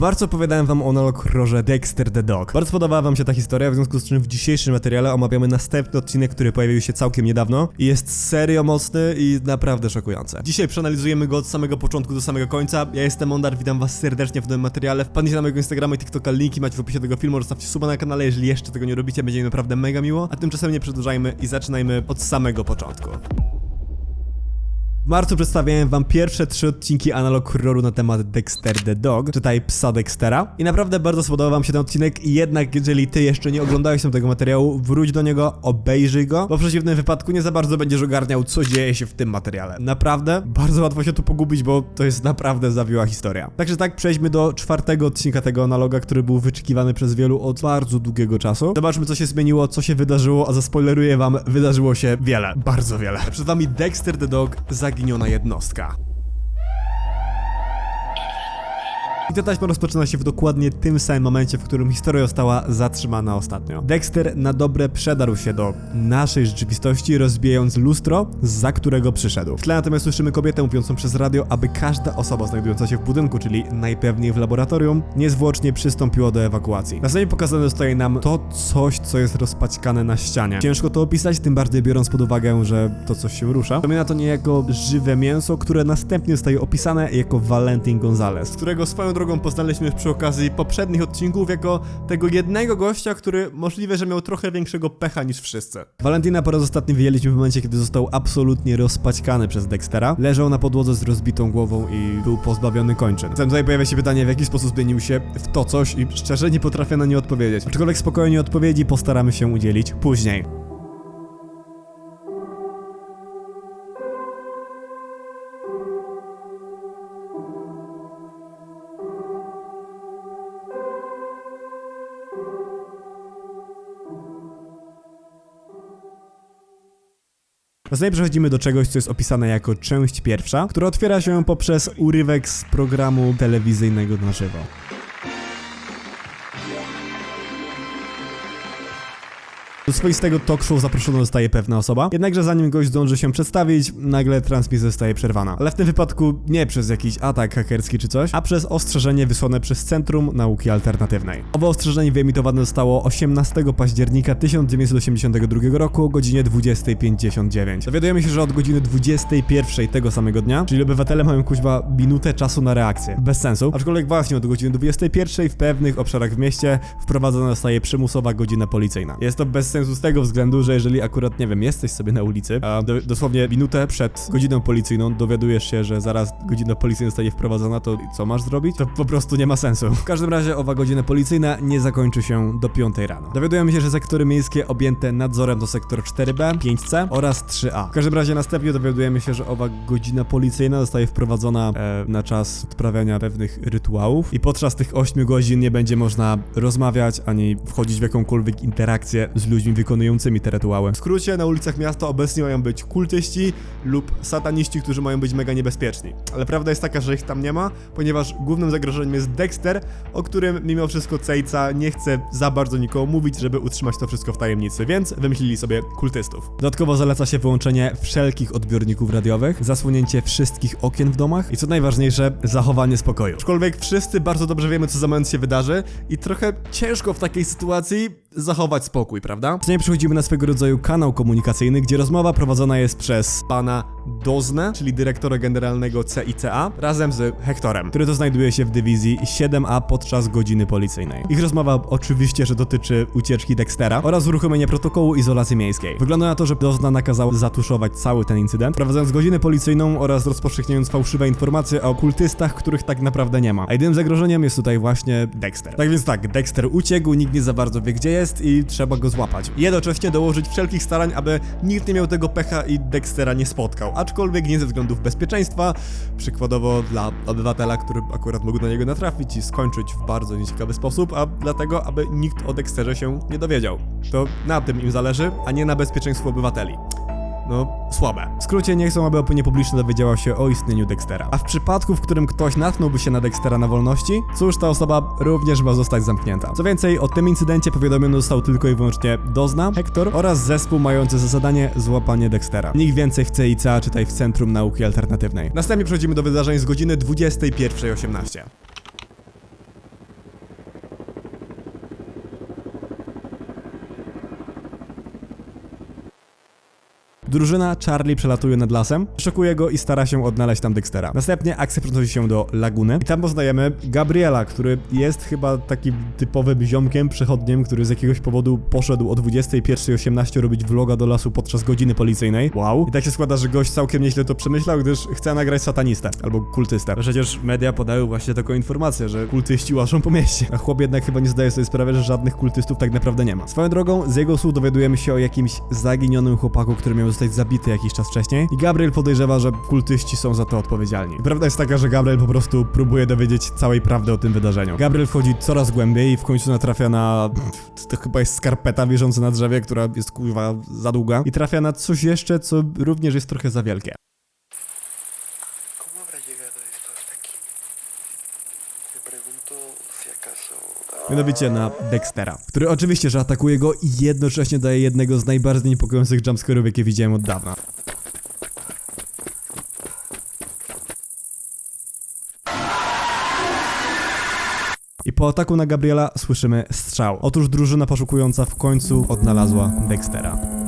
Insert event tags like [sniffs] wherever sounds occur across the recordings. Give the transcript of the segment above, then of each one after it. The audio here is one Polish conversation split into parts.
marcu opowiadałem wam o analog Dexter the Dog. Bardzo podobała wam się ta historia, w związku z czym w dzisiejszym materiale omawiamy następny odcinek, który pojawił się całkiem niedawno i jest serio mocny i naprawdę szokujący. Dzisiaj przeanalizujemy go od samego początku do samego końca. Ja jestem Mondar, witam was serdecznie w tym materiale. Wpadnijcie na mojego Instagrama i TikToka, linki macie w opisie tego filmu, zostawcie suba na kanale, jeżeli jeszcze tego nie robicie, będzie mi naprawdę mega miło. A tymczasem nie przedłużajmy i zaczynajmy od samego początku. Marcu przedstawiałem wam pierwsze trzy odcinki analog horroru na temat Dexter the Dog, czytaj psa Dextera. I naprawdę bardzo spodobał wam się ten odcinek jednak jeżeli ty jeszcze nie oglądałeś tego materiału, wróć do niego, obejrzyj go, bo w przeciwnym wypadku nie za bardzo będziesz ogarniał, co dzieje się w tym materiale. Naprawdę, bardzo łatwo się tu pogubić, bo to jest naprawdę zawiła historia. Także tak, przejdźmy do czwartego odcinka tego analoga, który był wyczekiwany przez wielu od bardzo długiego czasu. Zobaczmy, co się zmieniło, co się wydarzyło, a zaspoileruję wam, wydarzyło się wiele, bardzo wiele. Przed wami Dexter the Dog, zaginiona jednostka. I ta taśma rozpoczyna się w dokładnie tym samym momencie, w którym historia została zatrzymana ostatnio. Dexter na dobre przedarł się do naszej rzeczywistości, rozbijając lustro, za którego przyszedł. W tle natomiast słyszymy kobietę mówiącą przez radio, aby każda osoba znajdująca się w budynku, czyli najpewniej w laboratorium, niezwłocznie przystąpiła do ewakuacji. Następnie pokazane zostaje nam to coś, co jest rozpaćkane na ścianie. Ciężko to opisać, tym bardziej biorąc pod uwagę, że to coś się rusza. Przypomina to niejako żywe mięso, które następnie zostaje opisane jako Valentin Gonzalez, którego swoją drogą poznaliśmy przy okazji poprzednich odcinków jako tego jednego gościa, który możliwe, że miał trochę większego pecha niż wszyscy. Valentina po raz ostatni wyjęliśmy w momencie, kiedy został absolutnie rozpaćkany przez Dextera. Leżał na podłodze z rozbitą głową i był pozbawiony kończyn. Zatem tutaj pojawia się pytanie, w jaki sposób zmienił się w to coś i szczerze nie potrafię na nie odpowiedzieć. Aczkolwiek spokojnie odpowiedzi postaramy się udzielić później. Następnie przechodzimy do czegoś, co jest opisane jako część pierwsza, która otwiera się poprzez urywek z programu telewizyjnego na żywo. Do swoistego talk show zaproszona zostaje pewna osoba, jednakże zanim gość zdąży się przedstawić, nagle transmisja zostaje przerwana. Ale w tym wypadku nie przez jakiś atak hakerski czy coś, a przez ostrzeżenie wysłane przez Centrum Nauki Alternatywnej. Owo ostrzeżenie wyemitowane zostało 18 października 1982 roku o godzinie 20.59. Dowiadujemy się, że od godziny 21 tego samego dnia, czyli obywatele mają kuźba minutę czasu na reakcję. Bez sensu, aczkolwiek właśnie od godziny 21 w pewnych obszarach w mieście wprowadzona zostaje przymusowa godzina policyjna. Jest to bez sensu z tego względu, że jeżeli akurat, nie wiem, jesteś sobie na ulicy, a do, dosłownie minutę przed godziną policyjną dowiadujesz się, że zaraz godzina policyjna zostaje wprowadzona, to co masz zrobić? To po prostu nie ma sensu. W każdym razie owa godzina policyjna nie zakończy się do 5 rano. Dowiadujemy się, że sektory miejskie objęte nadzorem to sektor 4B, 5C oraz 3A. W każdym razie następnie dowiadujemy się, że owa godzina policyjna zostaje wprowadzona e, na czas odprawiania pewnych rytuałów i podczas tych 8 godzin nie będzie można rozmawiać ani wchodzić w jakąkolwiek interakcję z ludźmi wykonującymi te rytuały. W skrócie, na ulicach miasta obecnie mają być kultyści lub sataniści, którzy mają być mega niebezpieczni. Ale prawda jest taka, że ich tam nie ma, ponieważ głównym zagrożeniem jest Dexter, o którym mimo wszystko Cejca nie chce za bardzo nikomu mówić, żeby utrzymać to wszystko w tajemnicy, więc wymyślili sobie kultystów. Dodatkowo zaleca się wyłączenie wszelkich odbiorników radiowych, zasłonięcie wszystkich okien w domach i co najważniejsze, zachowanie spokoju. Aczkolwiek wszyscy bardzo dobrze wiemy, co za moment się wydarzy i trochę ciężko w takiej sytuacji zachować spokój, prawda? Z niej przechodzimy na swego rodzaju kanał komunikacyjny, gdzie rozmowa prowadzona jest przez pana Doznę, czyli dyrektora generalnego CICA, razem z Hektorem, który to znajduje się w dywizji 7A podczas godziny policyjnej. Ich rozmowa oczywiście, że dotyczy ucieczki Dextera oraz uruchomienia protokołu izolacji miejskiej. Wygląda na to, że Dozna nakazał zatuszować cały ten incydent, wprowadzając godzinę policyjną oraz rozpowszechniając fałszywe informacje o okultystach, których tak naprawdę nie ma. A jedynym zagrożeniem jest tutaj właśnie Dexter. Tak więc tak, Dexter uciekł, nikt nie za bardzo wie gdzie jest i trzeba go złapać. Jednocześnie dołożyć wszelkich starań, aby nikt nie miał tego pecha i Dextera nie spotkał, aczkolwiek nie ze względów bezpieczeństwa, przykładowo dla obywatela, który akurat mógł na niego natrafić i skończyć w bardzo nieciekawy sposób, a dlatego, aby nikt o Dexterze się nie dowiedział. To na tym im zależy, a nie na bezpieczeństwu obywateli. No, słabe. W skrócie nie chcą, aby opinia publiczna dowiedziała się o istnieniu Dextera. A w przypadku, w którym ktoś natknąłby się na Dextera na wolności, cóż, ta osoba również ma zostać zamknięta. Co więcej, o tym incydencie powiadomiony został tylko i wyłącznie Dozna, Hector oraz zespół mający za zadanie złapanie Dextera. Nikt więcej w CICA, czytaj w Centrum Nauki Alternatywnej. Następnie przechodzimy do wydarzeń z godziny 21.18. Drużyna Charlie przelatuje nad lasem, szokuje go i stara się odnaleźć tam Dextera. Następnie akcja przenosi się do laguny i tam poznajemy Gabriela, który jest chyba takim typowym ziomkiem, przechodniem, który z jakiegoś powodu poszedł o 21.18 robić vloga do lasu podczas godziny policyjnej. Wow. I tak się składa, że gość całkiem nieźle to przemyślał, gdyż chce nagrać satanistę albo kultystę. Przecież media podają właśnie taką informację, że kultyści łażą po mieście. A chłop jednak chyba nie zdaje sobie sprawy, że żadnych kultystów tak naprawdę nie ma. Swoją drogą, z jego słów dowiadujemy się o jakimś zaginionym chłopaku, który miał zostać zabity jakiś czas wcześniej. I Gabriel podejrzewa, że kultyści są za to odpowiedzialni. Prawda jest taka, że Gabriel po prostu próbuje dowiedzieć całej prawdy o tym wydarzeniu. Gabriel wchodzi coraz głębiej i w końcu natrafia na... [sniffs] To chyba jest skarpeta wierząca na drzewie, która jest kurwa za długa. I trafia na coś jeszcze, co również jest trochę za wielkie. Mianowicie na Dextera, który oczywiście, że atakuje go i jednocześnie daje jednego z najbardziej niepokojących jumpscare'ów, jakie widziałem od dawna. I po ataku na Gabriela słyszymy strzał. Otóż drużyna poszukująca w końcu odnalazła Dextera.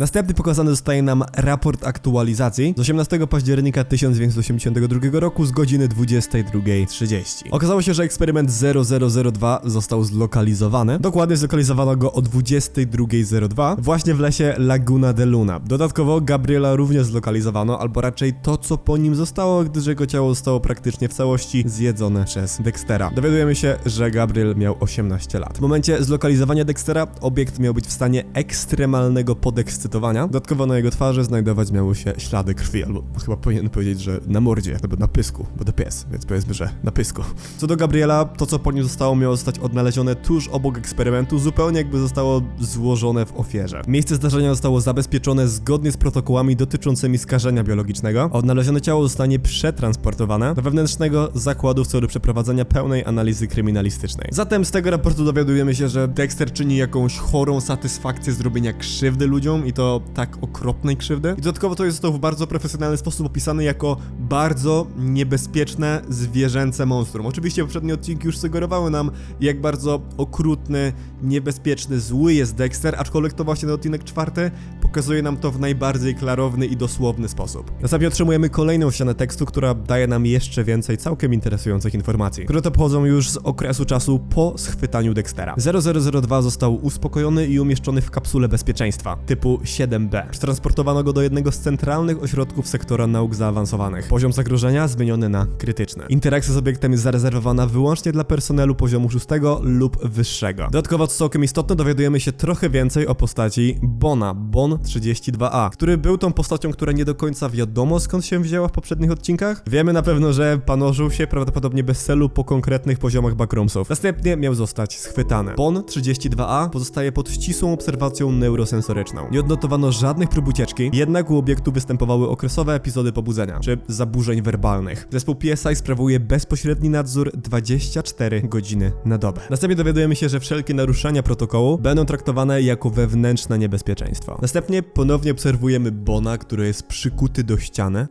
Następnie pokazany zostaje nam raport aktualizacji z 18 października 1982 roku z godziny 22.30. Okazało się, że eksperyment 0002 został zlokalizowany. Dokładnie zlokalizowano go o 22.02 właśnie w lesie Laguna de Luna. Dodatkowo Gabriela również zlokalizowano, albo raczej to, co po nim zostało, gdyż jego ciało zostało praktycznie w całości zjedzone przez Dextera. Dowiadujemy się, że Gabriel miał 18 lat. W momencie zlokalizowania Dextera obiekt miał być w stanie ekstremalnego podekscytowania. Dodatkowo na jego twarzy znajdować miały się ślady krwi, albo chyba powinien powiedzieć, że na mordzie, albo na pysku, bo to pies, więc powiedzmy, że na pysku. Co do Gabriela, to co po nim zostało miało zostać odnalezione tuż obok eksperymentu, zupełnie jakby zostało złożone w ofierze. Miejsce zdarzenia zostało zabezpieczone zgodnie z protokołami dotyczącymi skażenia biologicznego, odnalezione ciało zostanie przetransportowane do wewnętrznego zakładu w celu przeprowadzenia pełnej analizy kryminalistycznej. Zatem z tego raportu dowiadujemy się, że Dexter czyni jakąś chorą satysfakcję zrobienia krzywdy ludziom i to tak okropnej krzywdy. I dodatkowo to jest to w bardzo profesjonalny sposób opisane jako bardzo niebezpieczne zwierzęce monstrum. Oczywiście poprzednie odcinki już sugerowały nam, jak bardzo okrutny, niebezpieczny, zły jest Dexter, aczkolwiek to właśnie ten odcinek czwarty pokazuje nam to w najbardziej klarowny i dosłowny sposób. Następnie otrzymujemy kolejną ścianę tekstu, która daje nam jeszcze więcej całkiem interesujących informacji, które to pochodzą już z okresu czasu po schwytaniu Dextera. 0002 został uspokojony i umieszczony w kapsule bezpieczeństwa typu 7B. Przetransportowano go do jednego z centralnych ośrodków sektora nauk zaawansowanych. Poziom zagrożenia zmieniony na krytyczny. Interakcja z obiektem jest zarezerwowana wyłącznie dla personelu poziomu 6 lub wyższego. Dodatkowo, co całkiem istotne, dowiadujemy się trochę więcej o postaci Bona, Bon 32A, który był tą postacią, która nie do końca wiadomo skąd się wzięła w poprzednich odcinkach. Wiemy na pewno, że panoszył się prawdopodobnie bez celu po konkretnych poziomach backroomsów. Następnie miał zostać schwytany. Bon 32A pozostaje pod ścisłą obserwacją neurosensoryczną. Nie odnotowano żadnych prób ucieczki, jednak u obiektu występowały okresowe epizody pobudzenia, czy zaburzeń werbalnych. Zespół PSI sprawuje bezpośredni nadzór 24 godziny na dobę. Następnie dowiadujemy się, że wszelkie naruszenia protokołu będą traktowane jako wewnętrzne niebezpieczeństwo. Następnie ponownie obserwujemy Bona, który jest przykuty do ściany.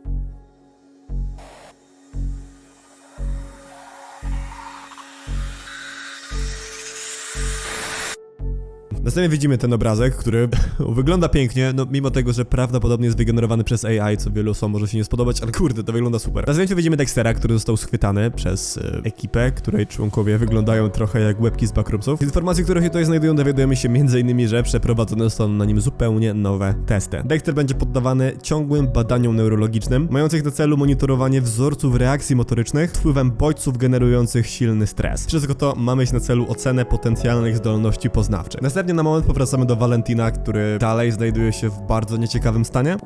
Następnie widzimy ten obrazek, który [laughs] wygląda pięknie, no mimo tego, że prawdopodobnie jest wygenerowany przez AI, co wielu osobom może się nie spodobać, ale kurde, to wygląda super. Na zdjęciu widzimy Dextera, który został schwytany przez e, ekipę, której członkowie wyglądają trochę jak łebki z backroomsów. Z informacji, które się tutaj znajdują, dowiadujemy się m.in., że przeprowadzone zostaną na nim zupełnie nowe testy. Dexter będzie poddawany ciągłym badaniom neurologicznym, mających na celu monitorowanie wzorców reakcji motorycznych wpływem bodźców generujących silny stres. Wszystko to ma mieć na celu ocenę potencjalnych zdolności poznawczych. Następnie na moment powracamy do Valentina, który dalej znajduje się w bardzo nieciekawym stanie.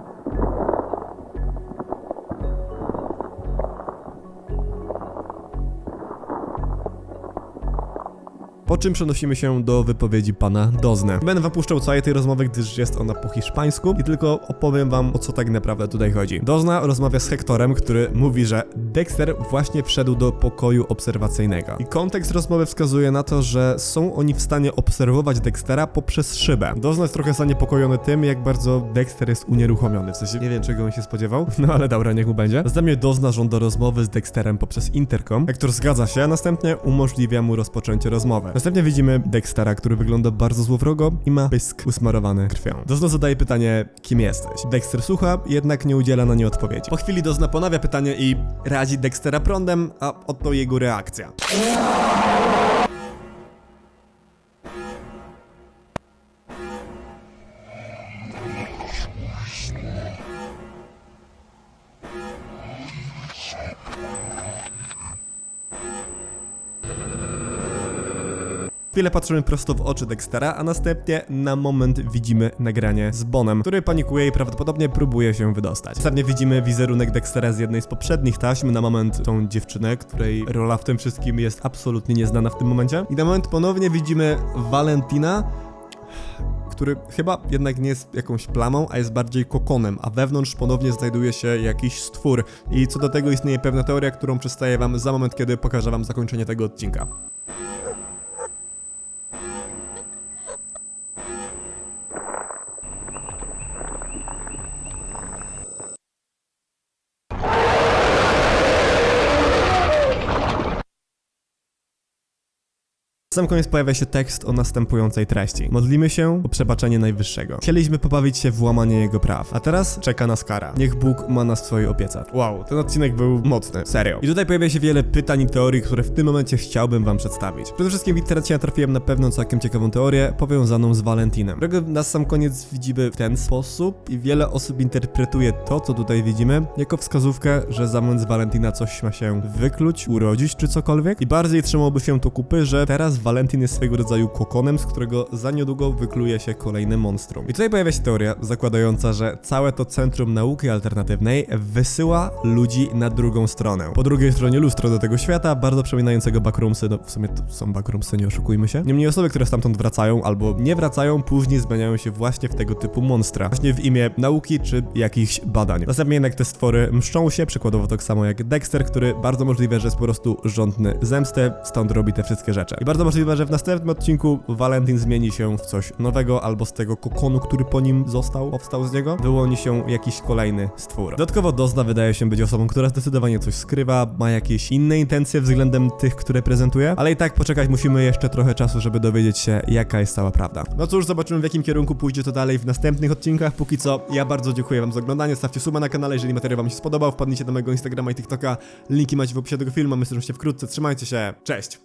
Po czym przenosimy się do wypowiedzi pana Dozne. Będę wam całej tej rozmowy, gdyż jest ona po hiszpańsku i tylko opowiem wam o co tak naprawdę tutaj chodzi. Dozna rozmawia z Hektorem, który mówi, że Dexter właśnie wszedł do pokoju obserwacyjnego. I kontekst rozmowy wskazuje na to, że są oni w stanie obserwować Dextera poprzez szybę. Dozna jest trochę zaniepokojony tym, jak bardzo Dexter jest unieruchomiony. W sensie nie wiem, czego on się spodziewał, [laughs] no ale dobra, niech mu będzie. Następnie Dozna żąda rozmowy z Dexterem poprzez interkom. Hektor zgadza się, a następnie umożliwia mu rozpoczęcie rozmowy. Następnie widzimy Dextera, który wygląda bardzo złowrogo i ma pysk usmarowany krwią. Dozna zadaje pytanie, kim jesteś? Dexter słucha, jednak nie udziela na nie odpowiedzi. Po chwili Dozna ponawia pytanie i razi Dextera prądem, a oto jego reakcja. Chwilę patrzymy prosto w oczy Dextera, a następnie na moment widzimy nagranie z Bonem, który panikuje i prawdopodobnie próbuje się wydostać. Następnie widzimy wizerunek Dextera z jednej z poprzednich taśm, na moment tą dziewczynę, której rola w tym wszystkim jest absolutnie nieznana w tym momencie. I na moment ponownie widzimy Valentina, który chyba jednak nie jest jakąś plamą, a jest bardziej kokonem, a wewnątrz ponownie znajduje się jakiś stwór. I co do tego istnieje pewna teoria, którą przedstawię wam za moment, kiedy pokażę wam zakończenie tego odcinka. Sam koniec pojawia się tekst o następującej treści. Modlimy się o przebaczenie Najwyższego. Chcieliśmy pobawić się w łamanie Jego praw, a teraz czeka nas kara. Niech Bóg ma nas w swojej opiece. Wow, ten odcinek był mocny, serio. I tutaj pojawia się wiele pytań i teorii, które w tym momencie chciałbym wam przedstawić. Przede wszystkim w internecie natrafiłem na pewną całkiem ciekawą teorię powiązaną z Valentinem, którego na sam koniec widzimy w ten sposób i wiele osób interpretuje to, co tutaj widzimy, jako wskazówkę, że za moment z Valentina coś ma się wykluć, urodzić czy cokolwiek. I bardziej trzymałoby się to kupy, że teraz Valentin jest swego rodzaju kokonem, z którego za niedługo wykluje się kolejny monstrum. I tutaj pojawia się teoria zakładająca, że całe to centrum nauki alternatywnej wysyła ludzi na drugą stronę. Po drugiej stronie lustro do tego świata, bardzo przypominającego backroomsy, no w sumie to są backroomsy, nie oszukujmy się. Niemniej osoby, które stamtąd wracają albo nie wracają, później zmieniają się właśnie w tego typu monstra. Właśnie w imię nauki czy jakichś badań. Następnie jednak te stwory mszczą się, przykładowo tak samo jak Dexter, który bardzo możliwe, że jest po prostu rządny zemsty, stąd robi te wszystkie rzeczy. I bardzo możliwe, że w następnym odcinku Valentin zmieni się w coś nowego, albo z tego kokonu, który po nim został, powstał z niego, wyłoni się jakiś kolejny stwór. Dodatkowo Dozna wydaje się być osobą, która zdecydowanie coś skrywa, ma jakieś inne intencje względem tych, które prezentuje, ale i tak poczekać musimy jeszcze trochę czasu, żeby dowiedzieć się, jaka jest cała prawda. No cóż, zobaczymy w jakim kierunku pójdzie to dalej w następnych odcinkach. Póki co, ja bardzo dziękuję wam za oglądanie, stawcie suba na kanale, jeżeli materiał wam się spodobał, wpadnijcie do mojego Instagrama i TikToka, linki macie w opisie tego filmu, my słyszymy się wkrótce, trzymajcie się, cześć!